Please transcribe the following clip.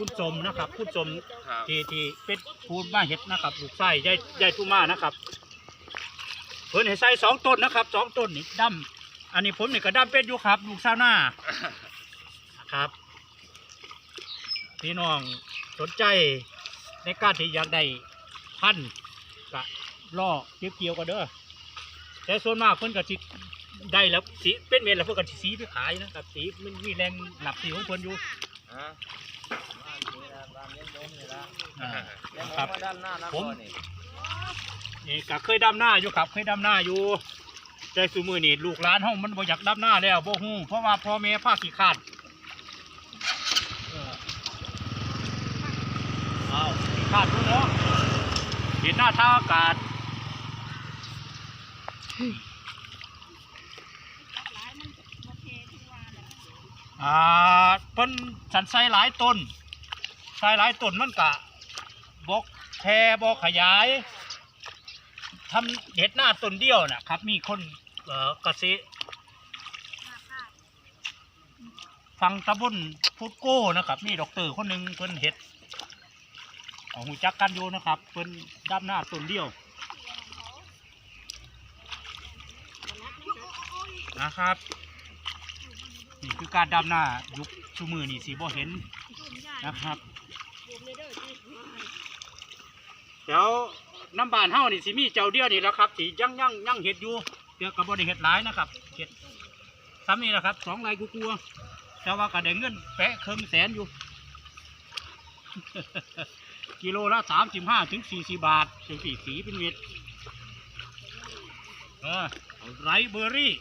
คุณสมนะครับ คุณสมครับที่ที่เป็นพูดมาเห็ดนะครับลูกไส้ยายยายทุมานะครับเพิ่นให้ใส่สองต้นนะครับสองต้นนี่ดำอันนี้ผมนี่ก็ดำเป็นอยู่ครับ ลูกสาวหน้าครับ พี่น้องสนใจในการที่อยากได้พันธุ์ก็ล่อเก็บเกี่ยวกันเด้อแต่ส่วนมากเพิ่นก็สิได้แล้วสีเป็นเม็ดแล้วเพิ่นก็สิสีไปขายนะครับสีมันมีแรงหลับสีของเพิ่นอยู่ฮะบ้า อ่าครับ ด้านหน้าผม นี่ก็เคยดำหน้าอยู่ครับ เคยดำหน้าอยู่แต่สุมือนี่ลูกหลานห้องมันบ่อยากดำหน้าแล้วบ่ฮู้เพราะว่าพ่อแม่พาขี้ขาดเอออ้าวขี้ขาดรู้เนาะเห็นหน้าท่าอากาศอ่าเพิ่นสันใส่หลายต้น ใส่หลายต้นมันกะบกแพรบกขยายทำเห็ดหน้าต้นเดียวนะครับ มีคนเอ่อกเกษตรฟังตะบุนพุดโก้นะครับ มีดอกเตอร์คนหนึ่งเพิ่นเห็ดเอาหูจักกันอยู่นะครับเพิ่นด้านหน้าต้นเดียวนะครับ นี่คือการดำหน้ายุคชูมือนี่สีบ่เห็นนะครับ เดี๋ยวน้ำบานเฮานี่สิมีเจ้าเดียวนี่แหล้วครับสิยังยังยังเห็ดอยู่เดี๋ยวกับบริเห็ดหลายนะครับเห็ดซ้ำนี่แหละครับสองลายกูกลัวๆแต่ว่าก็ได้เงินแปะเครื่องแสนอยู่ กิโลละสามสิบห้าถึงสี่สิบาทถึงสี่สีเป็นเม็ดเออไรเบอร์รี่